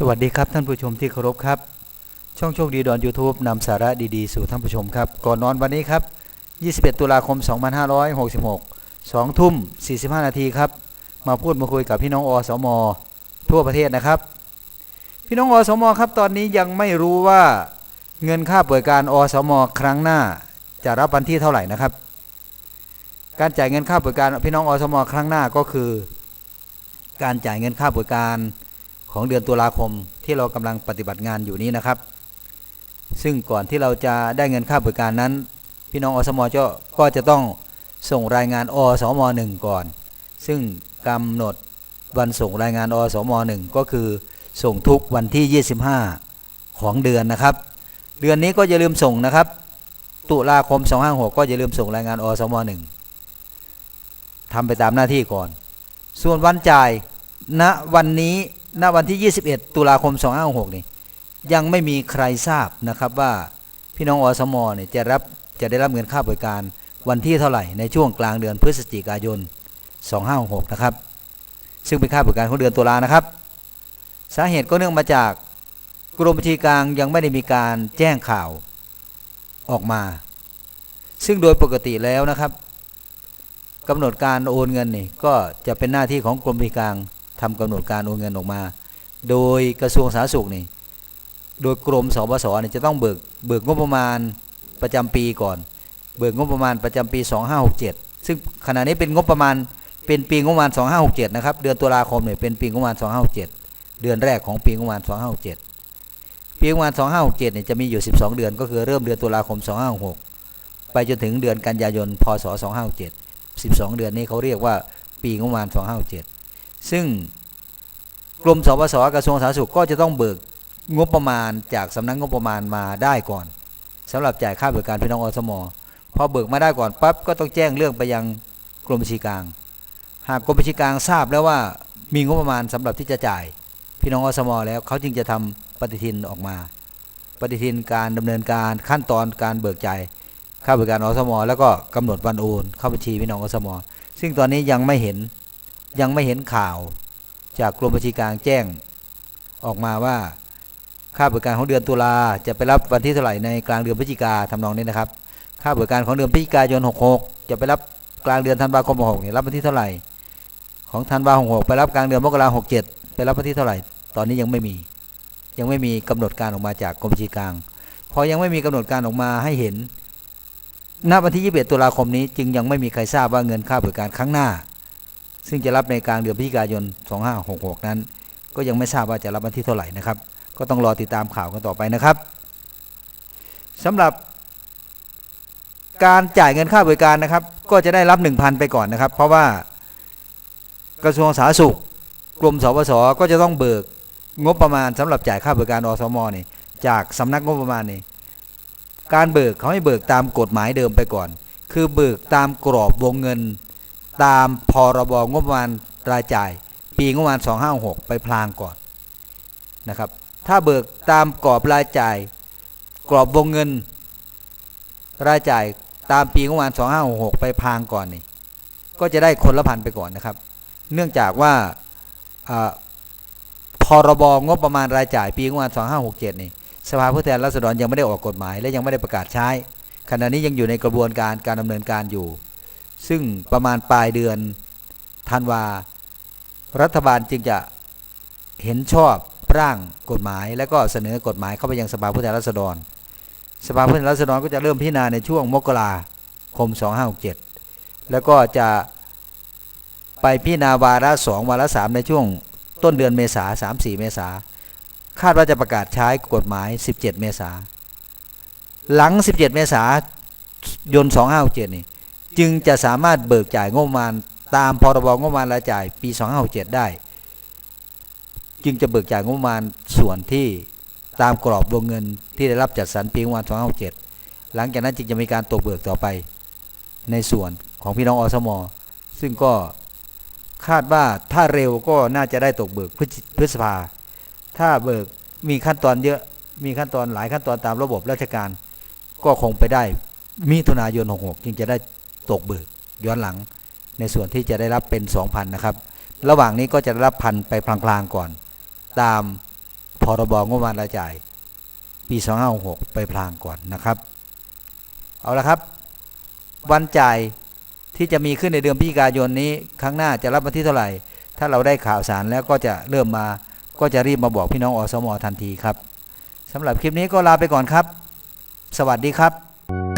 สวัสดีครับท่านผู้ชมที่เคารพครับ ช่องโชคดีดอน YouTube นำสาระดีๆ สู่ท่านผู้ชมครับ ก่อนนอนวันนี้ครับ 21 ตุลาคม 2566 2 ทุ่ม 45 นาทีครับ มาพูดมาคุยกับพี่น้องอสม ทั่วประเทศนะครับ พี่น้องอสมครับตอนนี้ยังไม่รู้ว่าเงินค่าเปิดการอสม ครั้งหน้า จะรับวันที่เท่าไหร่นะครับ การจ่ายเงินค่าเปิดการพี่น้องอสม ครั้งหน้าก็คือ การจ่ายเงินค่าบริการ ของเดือนตุลาคมที่เรากำลังปฏิบัติงานอยู่นี้นะครับ ซึ่งก่อนที่เราจะได้เงินค่าบริการนั้น พี่น้องอสมจะก็จะต้องส่งรายงานอสมหนึ่งก่อน ซึ่งกำหนดวันส่งรายงานอสมหนึ่งก็คือส่งทุกวันที่ 25 ของเดือนนะครับ เดือนนี้ก็อย่าลืมส่งนะครับ ตุลาคม 256 ก็อย่าลืมส่งรายงานอสมหนึ่งทำไปตามหน้าที่ก่อน ส่วนวันจ่ายณวันนี้ ณวันที่ 21 ตุลาคม 2566นี่ยังไม่มีใครทราบนะครับว่าพี่น้องอสมเนี่ยจะรับจะได้รับเงินค่าบริการวันที่เท่าไหร่ในช่วงกลางเดือนพฤศจิกายน 2566 นะครับ ซึ่งเป็นค่าบริการของเดือนตุลานะครับ สาเหตุก็เนื่องมาจากกรมบัญชีกลางยังไม่ได้มีการแจ้งข่าวออกมา ซึ่งโดยปกติแล้วนะครับกำหนดการโอนเงินนี่ก็จะเป็นหน้าที่ของกรมบัญชีกลาง ทำกำหนดการโอนเงินออกมา โดยกระทรวงสาธารณสุขนี่โดยกรมสบสเนี่ยจะต้องเบิกเบิกงบประมาณประจำปีก่อน เบิกงบประมาณประจำปี 2567 ซึ่งขณะนี้เป็นงบประมาณเป็นปีงบประมาณ 2567 นะครับ เดือนตุลาคมเนี่ยเป็นปีงบประมาณ 2567 เดือนแรกของปีงบประมาณ 2567 ปีงบประมาณ 2567 เนี่ยจะมีอยู่ 12 เดือน ก็คือเริ่มเดือนตุลาคม 2566 ไปจนถึงเดือนกันยายน พศ 2567 12 เดือนนี้เขาเรียกว่าปีงบประมาณ 2567 ซึ่งกรมสปสกระทรวงสาธารณสุขก็จะต้องเบิกงบประมาณจากสำนักงบประมาณมาได้ก่อนสำหรับจ่ายค่าบริการพี่น้องอสมพอเบิกมาได้ก่อนปั๊บก็ต้องแจ้งเรื่องไปยังกรมบัญชีกลาง หากกรมบัญชีกลางทราบแล้วว่ามีงบประมาณสำหรับที่จะจ่ายพี่น้องอสมแล้วเขาจึงจะทำปฏิทินออกมา ปฏิทินการดำเนินการขั้นตอนการเบิกจ่ายค่าบริการอสม แล้วก็กำหนดวันโอนเข้าบัญชีพี่น้องอสม ซึ่งตอนนี้ยังไม่เห็น ยังไม่เห็นข่าวจากกรมบัญชีกลางแจ้งออกมาว่าค่าบริการของเดือนตุลาจะไปรับวันที่เท่าไหร่ในกลางเดือนพฤศจิกาทำนองนี้นะครับ ค่าบริการของเดือนพฤศจิกายน 66 จะไปรับกลางเดือนธันวาคม 66เนี่ยรับวันที่เท่าไหร่ ของธันวา66 ไปรับกลางเดือนมกราคม67ไปรับวันที่เท่าไหร่ ตอนนี้ยังไม่มี ยังไม่มีกำหนดการออกมาจากกรมบัญชีกลาง พอยังไม่มีกำหนดการออกมาให้เห็น ณ วันที่ 21 ตุลาคมนี้จึงยังไม่มีใครทราบว่าเงินค่าบริการครั้งหน้า ซึ่งจะรับในกลางเดือนพฤศจิกายน 2566 นั้น ก็ยังไม่ทราบว่าจะรับวันที่เท่าไหร่นะครับ ก็ต้องรอติดตามข่าวกันต่อไปนะครับสำหรับการจ่ายเงินค่าบริการนะครับ ก็จะได้รับ 1,000 ไปก่อนนะครับ เพราะว่ากระทรวงสาธารณสุขกรมสปสก็จะต้องเบิกงบประมาณสำหรับจ่ายค่าบริการอสมนี่จากสำนักงบประมาณนี่การเบิกเขาให้เบิกตามกฎหมายเดิมไปก่อน คือเบิกตามกรอบวงเงิน ตามพรบงบประมาณรายจ่าย ปีงบประมาณ 256 ไปพลางก่อนนะครับ ถ้าเบิกตามกรอบรายจ่าย กรอบวงเงิน รายจ่ายตามปีงบประมาณ 2566 ไปพลางก่อนนี่ก็จะได้คนละพันไปก่อนนะครับ เนื่องจากว่าอ่าพรบงบประมาณรายจ่ายปีงบประมาณ 2567 นี่สภาผู้แทนราษฎรยังไม่ได้ออกกฎหมาย และยังไม่ได้ประกาศใช้ขณะนี้ยังอยู่ในกระบวนการการดำเนินการอยู่ ซึ่งประมาณปลายเดือนธันวา รัฐบาลจึงจะเห็นชอบร่างกฎหมาย และก็เสนอกฎหมายเข้าไปยังสภาผู้แทนราษฎร สภาผู้แทนราษฎรก็จะเริ่มพิจารณาในช่วงมกราคม 2567 แล้วก็จะไปพิจารณาวาระสองวาระสามในช่วงต้นเดือนเมษาสามสี่เมษาคาดว่าจะประกาศใช้กฎหมาย 17 เมษาหลัง 17 เมษายน 2567 นี่ จึงจะสามารถเบิกจ่ายงบประมาณ ตามพรบงบประมาณรายจ่ายปี 2567 ได้ จึงจะเบิกจ่ายงบประมาณส่วนที่ตามกรอบวงเงินที่ได้รับจัดสรรปีงบประมาณ 2567 หลังจากนั้นจึงจะมีการตกเบิกต่อไป ในส่วนของพี่น้องอสม ซึ่งก็คาดว่าถ้าเร็วก็น่าจะได้ตกเบิกพฤษภา ถ้าเบิกมีขั้นตอนเยอะมีขั้นตอนหลายขั้นตอนตามระบบราชการ ก็คงไปได้มิถุนายน 66 จึงจะได้ ตกเบิกย้อนหลังในส่วนที่จะได้รับเป็น 2,000 นะครับ ระหว่างนี้ก็จะได้รับพันไปพลางๆก่อน ตามพรบงบประมาณรายจ่าย ปี 2566 ไปพลางก่อนนะครับ เอาละครับ วันจ่ายที่จะมีขึ้นในเดือนพฤศจิกายนนี้ครั้งหน้าจะรับวันที่เท่าไหร่ ถ้าเราได้ข่าวสารแล้วก็จะเริ่มมาก็จะรีบมาบอกพี่น้องอสมทันทีครับสำหรับคลิปนี้ก็ลาไปก่อนครับ สวัสดีครับ